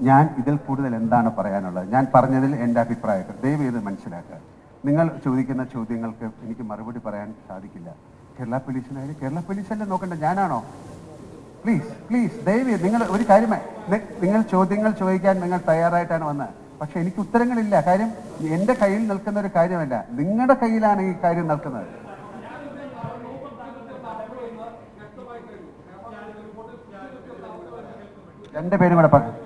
ഞാൻ ഇതിൽ കൂടുതൽ എന്താണ് പറയാനുള്ളത്? ഞാൻ പറഞ്ഞതിൽ എന്റെ അഭിപ്രായം ദയവ് ചെയ്ത് മനസ്സിലാക്കുക. നിങ്ങൾ ചോദിക്കുന്ന ചോദ്യങ്ങൾക്ക് എനിക്ക് മറുപടി പറയാൻ സാധിക്കില്ല. കേരള പോലീസിനായാലും കേരള പോലീസല്ലേ നോക്കണ്ട? ഞാനാണോ? പ്ലീസ് പ്ലീസ് ദയവ് നിങ്ങൾ ഒരു കാര്യമായി നിങ്ങൾ ചോദ്യങ്ങൾ ചോദിക്കാൻ നിങ്ങൾ തയ്യാറായിട്ടാണ് വന്നത്. പക്ഷെ എനിക്ക് ഉത്തരങ്ങളില്ല. കാര്യം എന്റെ കയ്യിൽ നിൽക്കുന്ന ഒരു കാര്യമല്ല. നിങ്ങളുടെ കയ്യിലാണ് ഈ കാര്യം നിൽക്കുന്നത്. രണ്ടുപേരും കൂടെ പറഞ്ഞു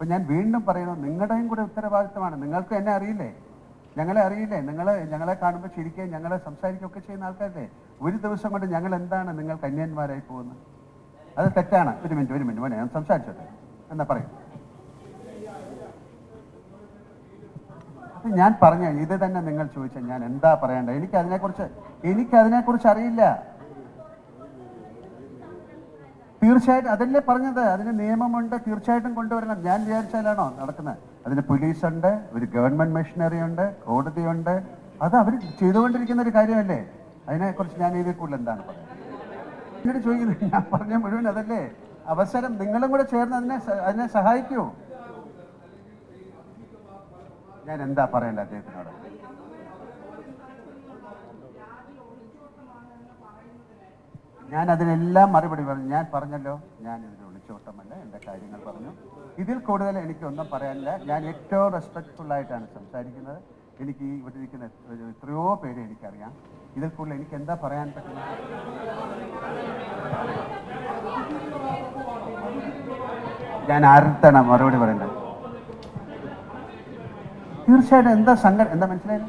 അപ്പൊ ഞാൻ വീണ്ടും പറയുന്നു നിങ്ങളുടെയും കൂടെ ഉത്തരവാദിത്തമാണ്. നിങ്ങൾക്ക് എന്നെ അറിയില്ലേ? ഞങ്ങളെ അറിയില്ലേ? നിങ്ങൾ ഞങ്ങളെ കാണുമ്പോൾ ചിരിക്കുകയും ഞങ്ങളെ സംസാരിക്കുകയൊക്കെ ചെയ്യുന്ന ആൾക്കാരല്ലേ? ഒരു ദിവസം കൊണ്ട് ഞങ്ങൾ എന്താണ് നിങ്ങൾ കന്യന്മാരായി പോകുന്നത്? അത് തെറ്റാണ്. ഒരു മിനിറ്റ് ഒരു മിനിറ്റ് മോനെ ഞാൻ സംസാരിച്ചോട്ടെ. എന്നാ പറയും. ഞാൻ പറഞ്ഞ ഇത് തന്നെ നിങ്ങൾ ചോദിച്ചാൽ ഞാൻ എന്താ പറയേണ്ടത്? എനിക്ക് അതിനെക്കുറിച്ച് എനിക്ക് അതിനെക്കുറിച്ച് അറിയില്ല. തീർച്ചയായിട്ടും അതല്ലേ പറഞ്ഞത്? അതിന് നിയമമുണ്ട് തീർച്ചയായിട്ടും കൊണ്ടുവരണം. ഞാൻ വിചാരിച്ചാലാണോ നടക്കുന്നത്? അതിന് പോലീസുണ്ട് ഒരു ഗവൺമെന്റ് മെഷീനറി ഉണ്ട് കോടതിയുണ്ട്. അത് അവർ ചെയ്തുകൊണ്ടിരിക്കുന്ന ഒരു കാര്യമല്ലേ? അതിനെക്കുറിച്ച് ഞാൻ ഇതിൽ കൂടുതൽ എന്താണ് പറയുന്നത്? ചോദിക്കുന്നത് ഞാൻ പറഞ്ഞ മുഴുവൻ അതല്ലേ? അവസരം നിങ്ങളും കൂടെ ചേർന്ന് അതിനെ അതിനെ സഹായിക്കൂ. ഞാൻ എന്താ പറയണ്ട അദ്ദേഹത്തിനോട്? ഞാൻ അതിനെല്ലാം മറുപടി പറഞ്ഞു. ഞാൻ പറഞ്ഞല്ലോ ഞാൻ ഇതിൽ ഒളിച്ചോട്ടമല്ല എന്റെ കാര്യങ്ങൾ പറഞ്ഞു. ഇതിൽ കൂടുതൽ എനിക്കൊന്നും പറയാനില്ല. ഞാൻ ഏറ്റവും റെസ്പെക്ട്ഫുൾ ആയിട്ടാണ് സംസാരിക്കുന്നത്. എനിക്ക് ഇവിടെ ഇരിക്കുന്ന എത്രയോ പേര് എനിക്കറിയാം. ഇതിൽ കൂടുതൽ എനിക്ക് എന്താ പറയാൻ പറ്റുന്നത്? ഞാൻ ആരുടെ മറുപടി പറയണ്ടത്? തീർച്ചയായിട്ടും എന്താ സങ്കടം എന്താ മനസ്സിലായത്?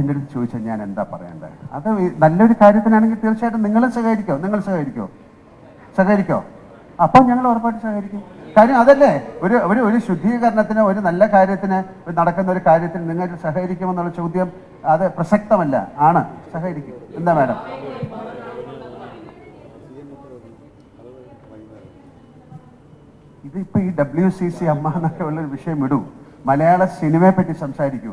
എന്റെ ചോദിച്ചാൽ ഞാൻ എന്താ പറയണ്ടേ അത് നല്ലൊരു കാര്യത്തിനാണെങ്കിൽ തീർച്ചയായിട്ടും നിങ്ങൾ സഹകരിക്കോ നിങ്ങൾ സഹകരിക്കോ? സഹകരിക്കോ? അപ്പോൾ ഞങ്ങൾ ഉറപ്പായിട്ട് സഹകരിക്കും. കാര്യം അതല്ലേ? ഒരു ഒരു ഒരു ശുദ്ധീകരണത്തിന് ഒരു നല്ല കാര്യത്തിന് നടക്കുന്ന ഒരു കാര്യത്തിന് നിങ്ങൾ സഹകരിക്കുമെന്നുള്ള ചോദ്യം അത് പ്രസക്തമല്ല. ആണ്. സഹകരിക്കും. എന്താ മാഡം? ഇതിപ്പോ ഈ ഡബ്ല്യു സി സി അമ്മ എന്നൊക്കെ ഉള്ള ഒരു വിഷയം ഇടൂ. മലയാള സിനിമയെ പറ്റി സംസാരിക്കൂ.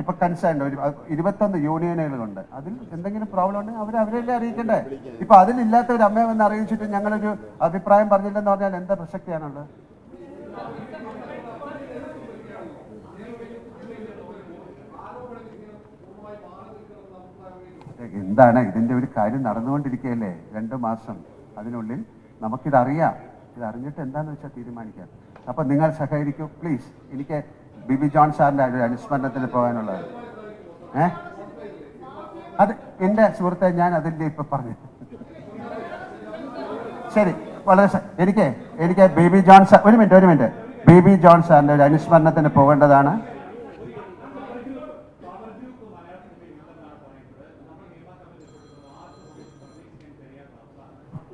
ഇപ്പൊ കൺസേൺഡ് ഒരു ഇരുപത്തൊന്ന് യൂണിയനുകളുണ്ട്. അതിൽ എന്തെങ്കിലും പ്രോബ്ലം ഉണ്ടെങ്കിൽ അവർ അവരെല്ലാം അറിയിക്കണ്ടേ? ഇപ്പൊ അതിലില്ലാത്ത ഒരു അമ്മയെ വന്ന് അറിയിച്ചിട്ട് ഞങ്ങളൊരു അഭിപ്രായം പറഞ്ഞില്ലെന്ന് പറഞ്ഞാൽ എന്താ പ്രസക്തിയാണുള്ളത് എന്താണ് ഇതിന്റെ ഒരു കാര്യം നടന്നുകൊണ്ടിരിക്കുകയല്ലേ? രണ്ട് മാസം അതിനുള്ളിൽ നമുക്കിതറിയാം. ഇത് അറിഞ്ഞിട്ട് എന്താണെന്ന് വെച്ചാൽ തീരുമാനിക്കാം. അപ്പൊ നിങ്ങൾ സഹകരിക്കൂ. പ്ലീസ് എനിക്ക് ബിബി ജോൺ സാറിന്റെ ഒരു അനുസ്മരണത്തിന് പോകാനുള്ളത്. ഏ? അത് എന്റെ സുഹൃത്തെ ഞാൻ അതിന്റെ ഇപ്പൊ പറഞ്ഞു. ശരി വളരെ എനിക്ക് എനിക്ക് ബേബി ജോൺ സാർ ഒരു മിനിറ്റ് ഒരു മിനിറ്റ്. ബേബി ജോൺ സാറിന്റെ ഒരു അനുസ്മരണത്തിന് പോകേണ്ടതാണ്.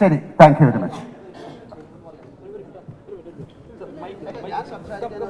ശരി താങ്ക് യു വെരി മച്ച് ഞാൻ സംസാരിക്കാൻ